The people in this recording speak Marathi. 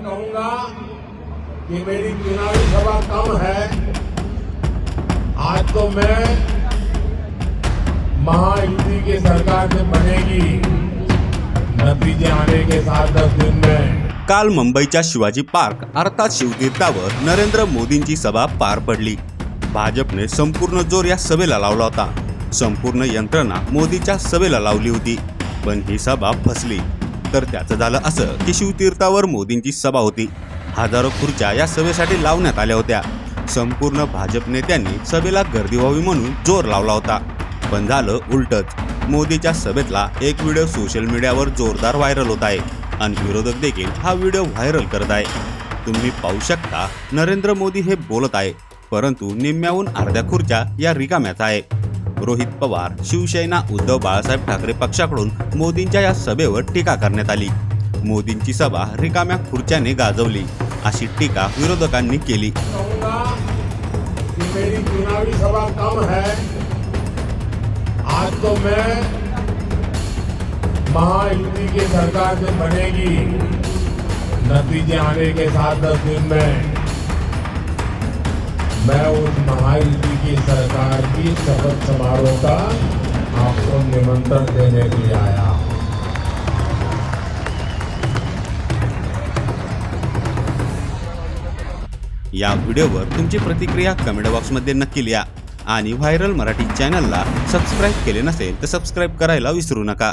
कहूंगा कि मेरी चुनावी सभा कम है? आज तो मैं महायुति की सरकार से बनेगी नतीजे आने के साथ दस दिन में। काल मुंबईच्या शिवाजी पार्क अर्थात शिवतीर्थावर नरेंद्र मोदींची सभा पार पडली. भाजपने संपूर्ण जोर या सभेला लावला होता. संपूर्ण यंत्रणा मोदीच्या सभेला लावली होती. पण ही सभा फसली. तर त्याचं झालं असं. की शिवतीर्थावर मोदींची सभा होती. हजारो खुर्च्या या सभेसाठी लावण्यात आल्या होत्या. संपूर्ण भाजप नेत्यांनी सभेला गर्दी व्हावी म्हणून जोर लावला होता. पण झालं उलटच. मोदीच्या सभेतला एक व्हिडिओ सोशल मीडियावर जोरदार व्हायरल होत आहे. आणि विरोधक देखील हा व्हिडिओ व्हायरल करत आहे. तुम्ही पाहू शकता नरेंद्र मोदी हे बोलत आहे. परंतु निम्म्याहून अर्ध्या खुर्च्या या रिकाम्याच आहे. रोहित पवार शिवसेना उद्धव बाळासाहेब ठाकरे पक्षाकडून मोदींच्या या सभेवर टीका करण्यात आली. मोदींची सभा रिकाम्या खुर्च्याने गाजवली. अशी टीका विरोधकांनी केली. मेरी चुनावी सभा कम है। आज तो मैं महायुति की सरकार से बनेगी। नतीजे आने के साथ दस दिन में। मैं उस महायुति की सरकार की शपथ समारोह का आपको निमंत्रण देने के लिए आया या व्हिडिओवर तुमची प्रतिक्रिया कमेंट बॉक्समध्ये नक्की लिहा आणि व्हायरल मराठी चॅनलला सबस्क्राईब केले नसेल तर सबस्क्राईब करायला विसरू नका.